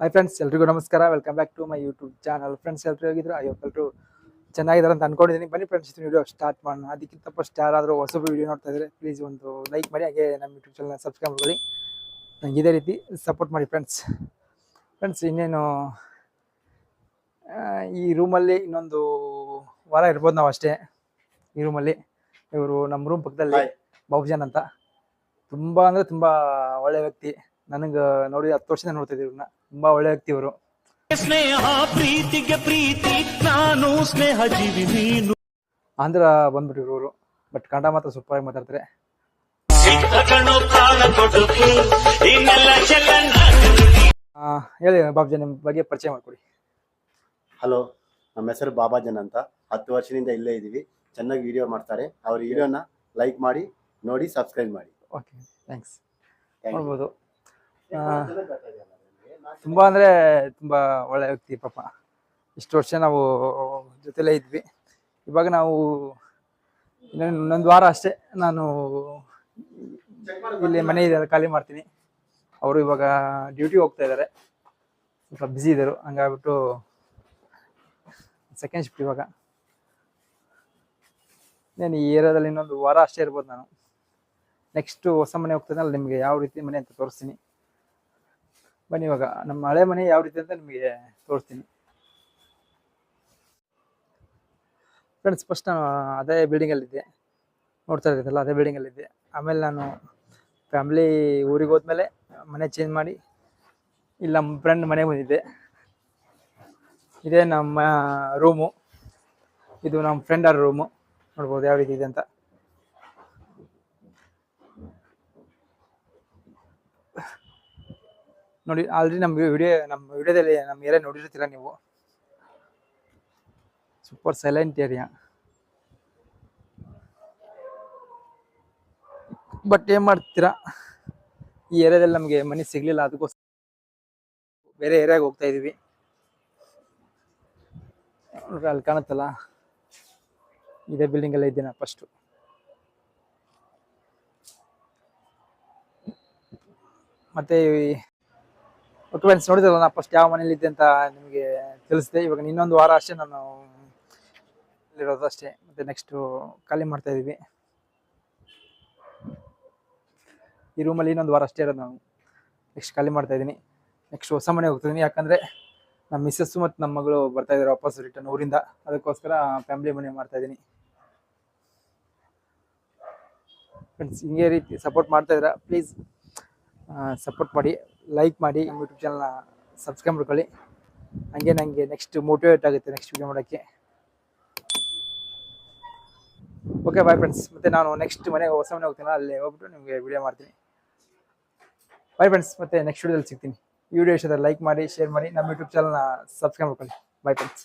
Hi friends ಎಲ್ರಿಗೂ ನಮಸ್ಕಾರ. Welcome back to my YouTube channel friends ಎಲ್ರು ಹೋಗಿದ್ರು? ಅಯ್ಯೋ ಎಲ್ಲರೂ ಚೆನ್ನಾಗಿದ್ದಾರೆ ಅಂತ ಅನ್ಕೊಂಡಿದ್ದೀನಿ. ಬನ್ನಿ ಫ್ರೆಂಡ್ಸ್ ವೀಡಿಯೋ ಸ್ಟಾರ್ಟ್ ಮಾಡೋಣ. ಅದಕ್ಕಿಂತ ಫಸ್ಟ್ ಯಾರಾದರೂ ಹೊಸ ವೀಡಿಯೋ ನೋಡ್ತಾ ಇದ್ರೆ ಪ್ಲೀಸ್ ಒಂದು ಲೈಕ್ ಮಾಡಿ ಹಾಗೆ ನಮ್ಮ ಯೂಟ್ಯೂಬ್ ಚಾನಲ್ನ ಸಬ್ಸ್ಕ್ರೈಬ್ ಮಾಡಿ ನಂಗೆ ಇದೇ ರೀತಿ ಸಪೋರ್ಟ್ ಮಾಡಿ ಫ್ರೆಂಡ್ಸ್ ಫ್ರೆಂಡ್ಸ್ ಇನ್ನೇನು ಈ ರೂಮಲ್ಲಿ ಇನ್ನೊಂದು ವಾರ ಇರ್ಬೋದು ನಾವು ಅಷ್ಟೇ. ಈ ರೂಮಲ್ಲಿ ಇವರು ನಮ್ಮ ರೂಮ್ ಪಕ್ಕದಲ್ಲಿ ಬಹುಜನ್ ಬಾಬುಜಾನ್ ಅಂತ. ತುಂಬ ಅಂದರೆ ತುಂಬ ಒಳ್ಳೆಯ ವ್ಯಕ್ತಿ. ನನಗೆ ನೋಡಿ ಹತ್ತು ವರ್ಷದಿಂದ ನೋಡ್ತಿದ್ದೀವಿ ಇವ್ರನ್ನ. ತುಂಬಾ ಒಳ್ಳೆ ವ್ಯಕ್ತಿ ಇವರು. ಸ್ನೇಹ ಪ್ರೀತಿಗೆ ಪ್ರೀತಿ ನಾನು ಸ್ನೇಹ ಜೀವಿ ನೀನು. ಆಂಧ್ರ ಬಂದ್ಬಿಟ್ಟು ಇವರು. ಬಟ್ ಕನ್ನಡ ಮಾತ್ರ ಸೂಪರ್ ಆಗಿ ಮಾತಾಡ್ತಾರೆ ಆ, ಹೇಳಿ ಬಾಬುಜಾನ್ ನಿಮ್ಮ ಬಗ್ಗೆ ಪರಿಚಯ ಮಾಡ್ಕೊಡಿ. ಹಲೋ ನಮ್ಮ ಹೆಸರು ಬಾಬಾಜನ್ ಅಂತ. ಹತ್ತು ವರ್ಷದಿಂದ ಇಲ್ಲೇ ಇದ್ದೀವಿ. ಚೆನ್ನಾಗಿ ವಿಡಿಯೋ ಮಾಡ್ತಾರೆ. ಅವ್ರ ವಿಡಿಯೋನ ಲೈಕ್ ಮಾಡಿ ನೋಡಿ ಸಬ್ಸ್ಕ್ರೈಬ್ ಮಾಡಿ. Okay thanks Thank you. ನೋಡ್ಬೋದು. ತುಂಬ ಅಂದರೆ ತುಂಬ ಒಳ್ಳೆ ವ್ಯಕ್ತಿ ಪಾಪ. ಇಷ್ಟು ವರ್ಷ ನಾವು ಜೊತೆಲೇ ಇದ್ವಿ. ಇವಾಗ ನಾವು ಇನ್ನೊಂದು ಇನ್ನೊಂದು ವಾರ ಅಷ್ಟೇ ನಾನು ಇಲ್ಲಿ ಮನೆ ಇದೆ ಖಾಲಿ ಮಾಡ್ತೀನಿ. ಅವರು ಇವಾಗ ಡ್ಯೂಟಿ ಹೋಗ್ತಾ ಇದ್ದಾರೆ ಸ್ವಲ್ಪ ಬ್ಯುಸಿ ಇದ್ದರು. ಹಂಗಾಗ್ಬಿಟ್ಟು ಸೆಕೆಂಡ್ ಶಿಫ್ಟ್ ಇವಾಗ. ನಾನು ಈ ಏರಿಯಾದಲ್ಲಿ ಇನ್ನೊಂದು ವಾರ ಅಷ್ಟೇ ಇರ್ಬೋದು ನಾನು. ನೆಕ್ಸ್ಟು ಹೊಸ ಮನೆ ಹೋಗ್ತದಲ್ಲ ನಿಮಗೆ ಯಾವ ರೀತಿ ಮನೆ ಅಂತ ತೋರಿಸ್ತೀನಿ. ಬನ್ನಿ ಇವಾಗ, ನಮ್ಮ ಹಳೆ ಮನೆ ಯಾವ ರೀತಿ ಅಂತ ನಿಮಗೆ ತೋರಿಸ್ತೀನಿ. ಫ್ರೆಂಡ್ಸ್ ಫಸ್ಟ್ ನಾನು ಅದೇ ಬಿಲ್ಡಿಂಗಲ್ಲಿದ್ದೆ ನೋಡ್ತಾ ಇದ್ದಲ್ಲ ಅದೇ ಬಿಲ್ಡಿಂಗಲ್ಲಿದ್ದೆ ಆಮೇಲೆ ನಾನು ಫ್ಯಾಮ್ಲಿ ಊರಿಗೆ ಹೋದ್ಮೇಲೆ ಮನೆ ಚೇಂಜ್ ಮಾಡಿ ಇಲ್ಲಿ ನಮ್ಮ ಫ್ರೆಂಡ್ ಮನೆಗೆ ಬಂದಿದ್ದೆ. ಇದೇ ನಮ್ಮ ರೂಮು ಇದು ನಮ್ಮ ಫ್ರೆಂಡ್ ಅವ್ರ ರೂಮು ನೋಡ್ಬೋದು ಯಾವ ರೀತಿ ಇದೆ ಅಂತ. ನೋಡಿ, ಆಲ್ರೆಡಿ ನಮ್ಮ ವಿಡಿಯೋ, ನಮ್ಮ ವಿಡಿಯೋದಲ್ಲಿ ನಮ್ಮ ಏರಿಯಾ ನೋಡಿರ್ತೀರ ನೀವು? ಸೂಪರ್ ಸೈಲೆಂಟ್ ಏರಿಯಾ ಬಟ್ ಏನ್ ಮಾಡ್ತೀರಾ? ಈ ಏರಿಯಾದಲ್ಲಿ ನಮಗೆ ಮನೆ ಸಿಗ್ಲಿಲ್ಲ, ಅದಕ್ಕೋಸ್ಕರ ಬೇರೆ ಏರಿಯಾಗೆ ಹೋಗ್ತಾ ಇದೀವಿ. ಅಲ್ಲಿ ಕಾಣುತ್ತಲ್ಲ? ಇದೇ ಬಿಲ್ಡಿಂಗ್ ಎಲ್ಲ ಇದ್ದೀನ ಫಸ್ಟು ಮತ್ತೆ ಫ್ರೆಂಡ್ಸ್ ನೋಡಿದ್ರಲ್ಲ ನಾ ಫಸ್ಟ್ ಯಾವ ಮನೇಲಿ ಇದ್ದೆ ಅಂತ ನಿಮಗೆ ತಿಳಿಸಿದೆ. ಇವಾಗ ಇನ್ನೊಂದು ವಾರ ಅಷ್ಟೇ ನಾನು ಇಲ್ಲಿರೋದು ಅಷ್ಟೇ. ಮತ್ತೆ ನೆಕ್ಸ್ಟು ಖಾಲಿ ಮಾಡ್ತಾ ಇದೀವಿ. ಈ ರೂಮಲ್ಲಿ ಇನ್ನೊಂದು ವಾರ ಅಷ್ಟೇ ಇರೋದು ನಾನು. ನೆಕ್ಸ್ಟ್ ಖಾಲಿ ಮಾಡ್ತಾ ಇದ್ದೀನಿ ನೆಕ್ಸ್ಟ್ ಹೊಸ ಮನೆಗೆ ಹೋಗ್ತಿದ್ದೀನಿ ಯಾಕಂದರೆ ನಮ್ಮ ಮಿಸ್ಸಸ್ಸು ಮತ್ತು ನಮ್ಮ ಮಗಳು ಬರ್ತಾ ಇದ್ದಾರೆ ವಾಪಸ್ ರಿಟರ್ನ್ ಊರಿಂದ. ಅದಕ್ಕೋಸ್ಕರ ಫ್ಯಾಮಿಲಿ ಮನೆ ಮಾಡ್ತಾ ಇದ್ದೀನಿ ಫ್ರೆಂಡ್ಸ್ ಹಿಂಗೆ ರೀತಿ ಸಪೋರ್ಟ್ ಮಾಡ್ತಾ ಇದ್ದೀರಾ? ಪ್ಲೀಸ್ ಸಪೋರ್ಟ್ ಮಾಡಿ. ಲೈಕ್ ಮಾಡಿ ಯೂಟ್ಯೂಬ್ ಚಾನಲ್ನ ಸಬ್ಸ್ಕ್ರೈಬ್ ಮಾಡ್ಕೊಳ್ಳಿ. ಹಂಗೆ ನನಗೆ ನೆಕ್ಸ್ಟ್ ಮೋಟಿವೇಟ್ ಆಗುತ್ತೆ ನೆಕ್ಸ್ಟ್ ವಿಡಿಯೋ ಮಾಡೋಕ್ಕೆ ಓಕೆ ಬಾಯ್ ಫ್ರೆಂಡ್ಸ್ ಮತ್ತೆ ನಾನು ನೆಕ್ಸ್ಟ್ ಮನೆಗೆ ಹೊಸ ಮನೆಗೆ ಹೋಗ್ತೀನಿ. ಅಲ್ಲಿ ಹೋಗ್ಬಿಟ್ಟು ನಿಮಗೆ ವಿಡಿಯೋ ಮಾಡ್ತೀನಿ. ಬಾಯ್ ಫ್ರೆಂಡ್ಸ್ ಮತ್ತೆ ನೆಕ್ಸ್ಟ್ ವಿಡಿಯೋದಲ್ಲಿ ಸಿಗ್ತೀನಿ. ವಿಡಿಯೋ ಇಷ್ಟ ಲೈಕ್ ಮಾಡಿ ಶೇರ್ ಮಾಡಿ, ನಮ್ಮ ಯೂಟ್ಯೂಬ್ ಚಾನಲ್ನ ಸಬ್ಸ್ಕ್ರೈಬ್ ಮಾಡ್ಕೊಳ್ಳಿ. Bye friends